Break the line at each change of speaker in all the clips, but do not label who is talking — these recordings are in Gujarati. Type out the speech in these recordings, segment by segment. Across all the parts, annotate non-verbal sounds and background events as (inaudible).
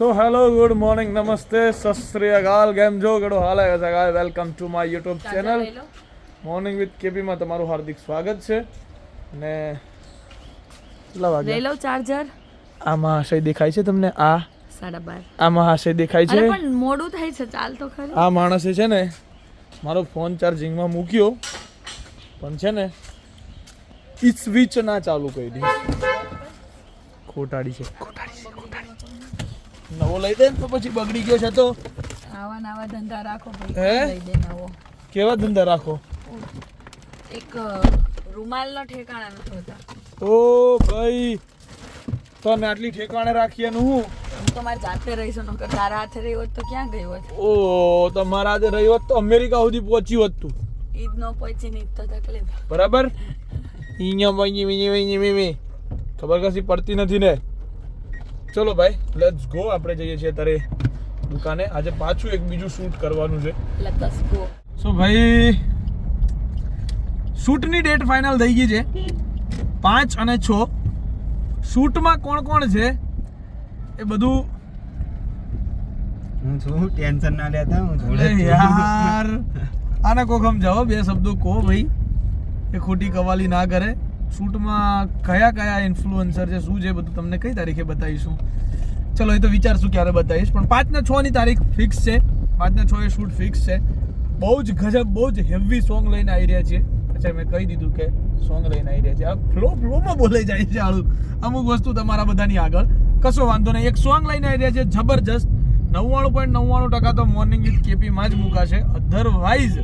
સો હેલો ગુડ મોર્નિંગ નમસ્તે સત શ્રી અકાલ કેમ જો ગડો હાલ આવ્યા guys welcome to my YouTube channel morning with કેપીમાં તમારું હાર્દિક સ્વાગત છે ને કેટલા વાગ્યા
લઈ લઉં ચાર્જર
આ મહાશય દેખાય છે તમને આ
સાડા બાર
આ મહાશય દેખાય છે
પણ મોડું થાય છે ચાલ તો ખરી.
આ માણસે છે ને મારો ફોન ચાર્જિંગમાં મૂક્યો. પણ છે ને ઈ સ્વિચ ના ચાલુ કરી દી. ખોટાડી છે ખોટાડી છે. નવો લઈ દે ને તો પછી બગડી ગયો છે તો?
આવા નવા ધંધા રાખો
હે?
લઈ દે નવો.
કેવા ધંધા રાખો?
એક રૂમાલનો ઠેકાણા નથી હોતા.
ઓ ભાઈ તો અમે આટલી ઠેકાણે રાખીએ એનું હું?
હું તો મારે જાતે રહીશું નકર તારા હાથે રહી હોત તો ક્યાં ગઈ હોત?
ઓ તમારા આજે રહી હોત તો અમેરિકા સુધી પહોંચ્યું હોત તું.
ઈદ નો પહોંચી ની તો તકલીફ.
બરાબર? અહીંયા વઈ વઈ વઈ ખબર કશી પડતી નથી ને? ચલો ભાઈ લેટ્સ ગો આપણે જઈએ છીએ અત્યારે દુકાને. આજે પાછું એક બીજું શૂટ કરવાનું છે.
લેટ્સ ગો
સો ભાઈ શૂટની ડેટ ફાઇનલ થઈ ગઈ છે. પાંચ અને છ. શૂટમાં કોણ કોણ છે? એ બધું
હું છું. ટેન્શન ના લેતા હું જોડે.
યાર. આને કોક સમજાવો બે શબ્દો કહો ભાઈ. એ ખોટી કવાલી ના કરે. શૂટમાં કયા કયા ઇન્ફ્લુઅન્સર છે, શું છે બધું તમને કઈ તારીખે બતાવીશું. ચલો, એ તો વિચારશું ક્યારે બતાવીશ, પણ પાંચ ને છ ની તારીખ ફિક્સ છે. પાંચ ને છ એ શૂટ ફિક્સ છે. બહુ જ ગજબ, બહુ જ હેવી સોંગ લઈને આવી રહ્યા છીએ. અચ્છા, મેં કહી દીધું કે સોંગ લઈને આવી રહ્યા છીએ. આ ફ્લો ફ્લોમાં બોલાઈ જાય છે આળું. અમુક વસ્તુ તમારા બધાની આગળ. કશો વાંધો નહીં. એક સોંગ લઈને આવી રહ્યા છે, જબરજસ્ત. નવ્વાણું પોઈન્ટ નવ્વાણું ટકા તો મોર્નિંગ વિથ કેપીમાં જ મુકાશે. અધરવાઇઝ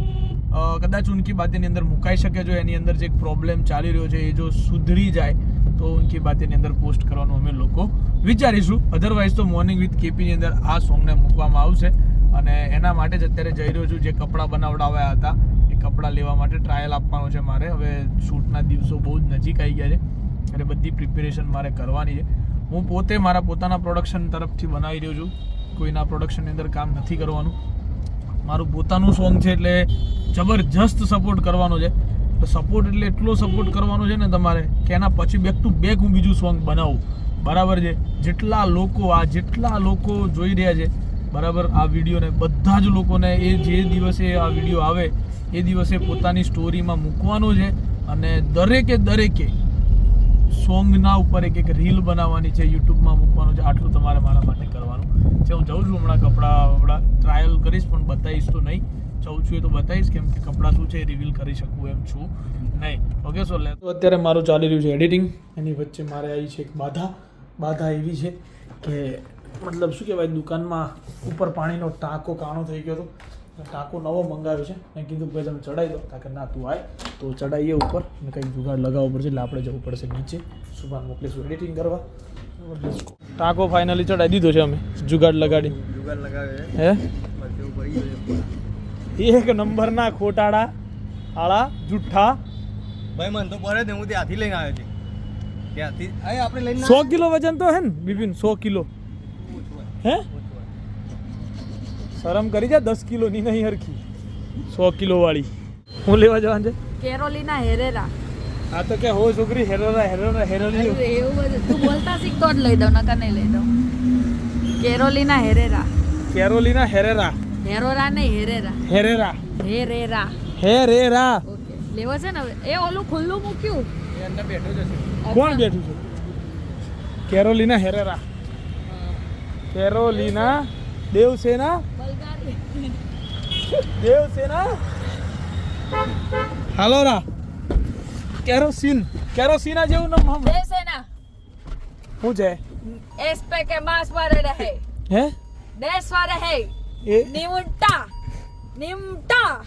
કદાચ ઉનકી બાતેની અંદર મુકાઈ શકે જો એની અંદર જે પ્રોબ્લેમ ચાલી રહ્યો છે એ જો સુધરી જાય, તો ઉનકી બાતેની અંદર પોસ્ટ કરવાનું અમે લોકો વિચારીશું. અધરવાઇઝ તો મોર્નિંગ વિથ કેપીની અંદર આ સોંગને મૂકવામાં આવશે. અને એના માટે જ અત્યારે જઈ રહ્યો છું. જે કપડાં બનાવડાવ્યા હતા, એ કપડાં લેવા માટે ટ્રાયલ આપવાનો છે મારે. હવે શૂટના દિવસો બહુ જ નજીક આવી ગયા છે. એટલે બધી પ્રિપેરેશન મારે કરવાની છે. હું પોતે મારા પોતાના પ્રોડક્શન તરફથી બનાવી રહ્યો છું. કોઈના પ્રોડક્શનની અંદર કામ નથી કરવાનું. મારું પોતાનું સોંગ છે એટલે જબરજસ્ત સપોર્ટ કરવાનો છે. સપોર્ટ એટલે એટલો સપોર્ટ કરવાનો છે ને તમારે કે એના પછી બેક ટુ બેક હું બીજું સોંગ બનાવું. બરાબર છે? જેટલા લોકો આ જેટલા લોકો જોઈ રહ્યા છે, બરાબર, આ વિડીયોને, બધા જ લોકોને એ જે દિવસે આ વીડિયો આવે, એ દિવસે પોતાની સ્ટોરીમાં મૂકવાનો છે અને દરેકે દરેકે સોંગના ઉપર એક એક રીલ બનાવવાની છે યુટ્યુબમાં મૂકવાનું છે. આટલું તમારે મારા માટે કરવાનું. છે હું જઉં છું હમણાં કપડાં વપડા ટ્રાયલ કરીશ, પણ બતાવીશ તો નહીં. જઉં છું એ તો બતાવીશ કેમ કે કપડાં શું છે એ રિવીલ કરી શકું એમ છું. નહીં. ઓકે સો લે તો અત્યારે મારું ચાલી રહ્યું છે એડિટિંગ એની વચ્ચે મારે આવી છે એક બાધા. બાધા એવી છે કે, મતલબ શું કહેવાય, દુકાનમાં ઉપર પાણીનો ટાંકો કાણો થઈ ગયો હતો. ટાંકો નવો મંગાવ્યો છે. મેં કીધું ભાઈ તમે ચડાવી દો. કારણ ના તું આય. તો ચડાવીએ ઉપર અને કંઈક જુગાડ લગાવવો પડશે એટલે આપણે જવું પડશે નીચે. સુભાન મોકલીશું એડિટિંગ કરવા. ટાંકો ફાઇનલી ચડાવી દીધો છે અમે. જુગાડ લગાડી.
જુગાડ લગાવે.
હે? એક નંબરના ખોટાડા આળા જુઠ્ઠા.
ભાઈ મને તો પડે ને હું ત્યાંથી લઈને આવ્યો છું. ત્યાંથી આપણે લઈને
સો કિલો વજન તો હે ને બિપિન સો કિલો. હે? શરમ કરી જા દસ કિલો ની નહીં હરખી. સો કિલો વાળી હું લેવા જવાનું છે?
Carolina Herrera.
આ તો કે હો છોકરી હેરોરા હેરોરા હેરોરી
એવું બધું તું બોલતા શીખ તો જ લઈ દઉં નકર નહીં લઈ દઉં. કેરોલીના હેરેરા.
કેરોલિના હેરેરા.
હેરોરા નહીં હેરેરા.
હેરેરા.
હેરેરા.
હેરેરા.
ઓકે. લેવો છે ને હવે? એ ઓલું ખુલ્લું મૂક્યું?
કોણ બેઠું છે? Carolina Herrera. Carolina
Devsena
Devsena? હાલોરા kerosene કેરોસીના જેવું નામ હમ
દેસેના
હું છે?
એસ પે કે માસ વારે રહે.
હે?
દેશ વારે હે.
એ?
નિમટા. નિમટા.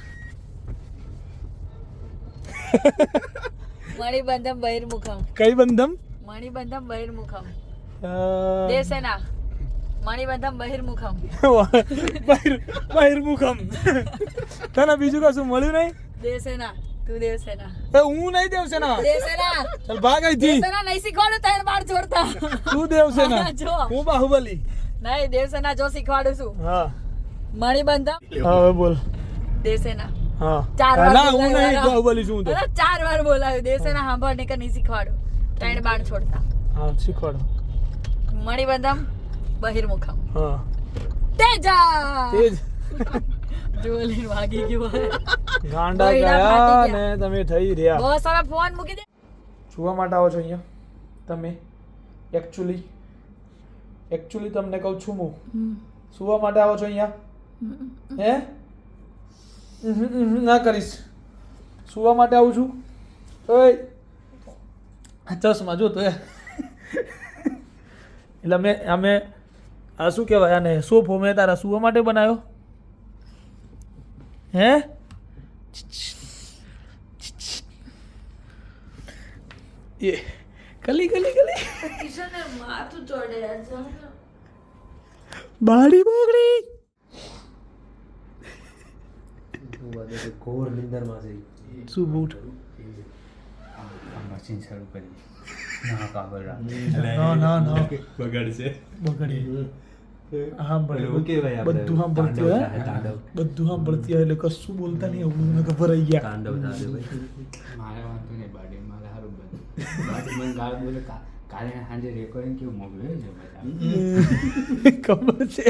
(laughs) મણિબંધમ બહિર્મુખમ.
કઈ બંધમ?
મણિબંધમ બહિર્મુખમ.
અ,
દેસેના મણિબંધમ બહિર્મુખમ. (laughs)
બહિર બહિર્મુખમ. તને બીજું કશું મળ્યું નહીં?
દેવસેના તું દેવસેના.
એ હું નહીં દેવસેના?
દેવસેના.
ચાલ ભાગ અહીંથી.
દેવસેના નહીં શીખવાડું તને બાર છોડતા
તું દેવસેના.
જો.
હું બાહુબલી.
નહીં દેવસેના જો શીખવાડું છું.
હા.
મણિબંધમ
હવે બોલ.
દેસેના
હા.
ચાર વાર
હું નહીં બાહુબલી છું તો.
ચાર વાર બોલાવ્યું. દેવસેના સાંભળ ને કે નહીં શીખવાડું. ત્રણ બાર છોડતા
હા શીખવાડો.
મણિબંધમ બહિર્મુખમ.
હા.
તેજા!
તેજ.
જોલીન વાગી ગયો
ગાંડા ગયા ને તમે થઈ રહ્યા.
બસ હવે ફોન મૂકી દે.
જોવા માટે આવો છો અહીંયા? તમે? એકચ્યુઅલી એકચ્યુઅલી તમને કહું છું હું. સુવા માટે આવો છો અહીંયા? હે? ના કરીશ. સુવા માટે આવું છું. ઓય. ચશ્મા જો તો (laughs) એટલે અમે અમે આ શું કહેવાય? આને સોફો મેં તારા સુવા માટે બનાવ્યો હે? એ કલી કલી કલી
કિશને માથું ચોડે
બાડી બોગડી.
ઘોર નિંદરમાં છે.
શું બૂટ?
મશીન શરૂ કરી. ના કાગળ
ના ના ના.
બગડશે.
બગડી. હા બધું સાંભળતી હોય. બધું સાંભળતી હોય એટલે કશું બોલતા નહીં આવું મને ખબર આવી ગયા.
તાંડવ ભાઈ.
મારે વાંધો નહીં બાડી મારે સારું બધું. બાકી મને ગાળ બોલે કાલે સાંજે રેકોર્ડિંગ કેવું મોકલ્યું છે
ખબર છે.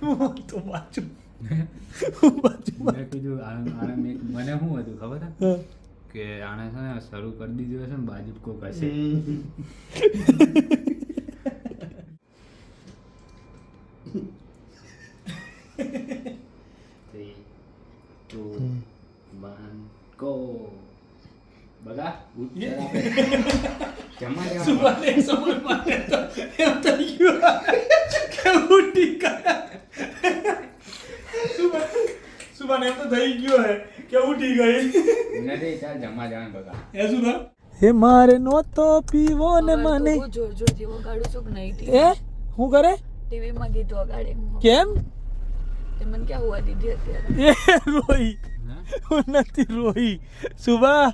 હું તો બાજુ
મેં કીધું આને આને મને શું હતું ખબર છે? કે આને છે ને શરૂ કરી દીધું હશે ને બાજુ કોક હશે. (laughs) Three, two, one, go. જરા આપણે. જમવા.
સુભાને એક સમય માટે તો એમ થઈ ગયું કે ઉઠી ગયા સુભા સુભાને એમ તો થઈ ગયો હે કે ઉઠી ગઈ
નથી ચાલ જમવા જવાનું બધા
હે સુભા હે મારે નહોતો પીવો ને મને.
જોર જોરથી વગાડું છું નહીં
એ હું? કરે?
ટીવી માં ગીત વગાડે.
કેમ?
મને ક્યાં હુવા દીધી અત્યારે
એ રોઈ
હા?
હું નથી રોઈ સુભા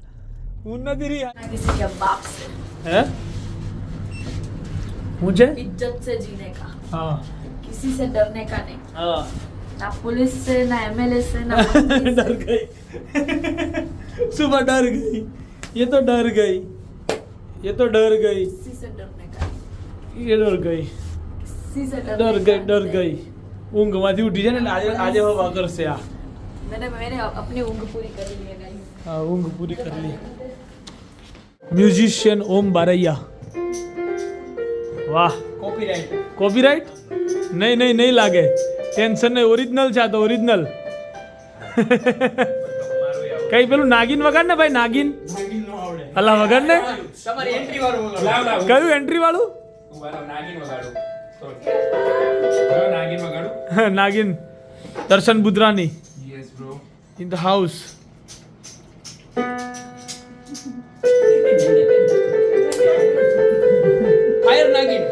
હું નથી રહી
ना (laughs) किसी के बाप से
હે હું છે
इज्जत से जीने का
હા
किसी से डरने का नहीं
હા
ना पुलिस से ना एमएलए से ना (laughs) मंत्री
डर
से
गई सुबह डर गई ये तो डर गई ये तो डर गई
किसी से डरने का नहीं
ये डर गई
किसी से डरने
डर
का
गई डर
नहीं।
ઊંઘ ઊંઘમાંથી ઉઠી જાય ને આજે આજે હવે કરશે આ.
મેને ઊંઘ પૂરી કરી લી
હા ઊંઘ પૂરી કરી લી. મ્યુઝિશિયન ઓમ બારૈયા. વાહ.
કોપીરાઇટ
કોપીરાઇટ નહીં નહીં નહીં લાગે. ટેન્શન નહીં ઓરિજિનલ છે આ તો ઓરિજિનલ કઈ પેલું નાગિન વગાડ ને ભાઈ નાગિન? અલા વગાડ ને? કયું એન્ટ્રી વાળું?
નાગિન વગાડું. (laughs)
Nagin Darshan Budrani.
Yes bro
in the house
fire Nagin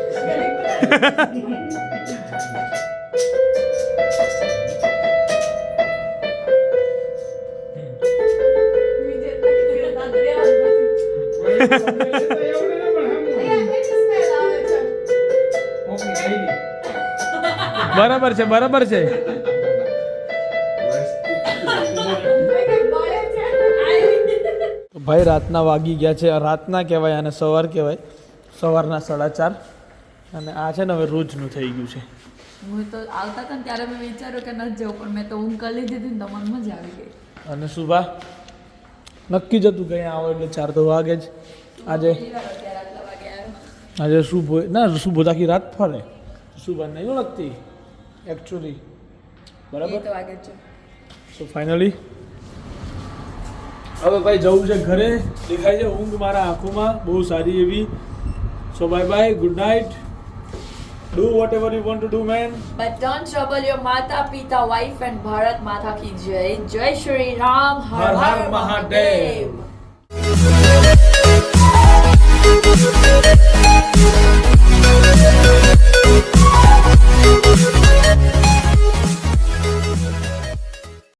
બરાબર છે બરાબર છે. ભાઈ રાતના વાગી ગયા છે રાતના કહેવાય અને સવાર કહેવાય. સવારના સાડા ચાર. અને આ છે ને હવે રોજનું થઈ ગયું છે.
હું તો આવતા હતા ને ત્યારે મેં વિચાર્યું કે નથી જવું પણ મેં તો ઊંઘ કરી લીધી હતી ને તો મને મજા આવી ગઈ.
અને સુભા નક્કી જ હતું કે અહીંયા આવો એટલે ચાર તો વાગે જ. આજે આજે શુભો ના શુભો આખી રાત ફરે. શુભા નહીં ઓળખતી? એકચ્યુઅલી બરાબર
તો આગળ છે
સો ફાઇનલી હવે ભાઈ જવું છે ઘરે દેખાય છે ઊંઘ મારા આંખોમાં બહુ સારી એવી so bye bye good night Do whatever you want to do, man.
But don't trouble your mata, pita, wife, and Bharat Mata ki jai. Jai Shri Ram,
Har Har,
Har
Mahadev.
Mahadev.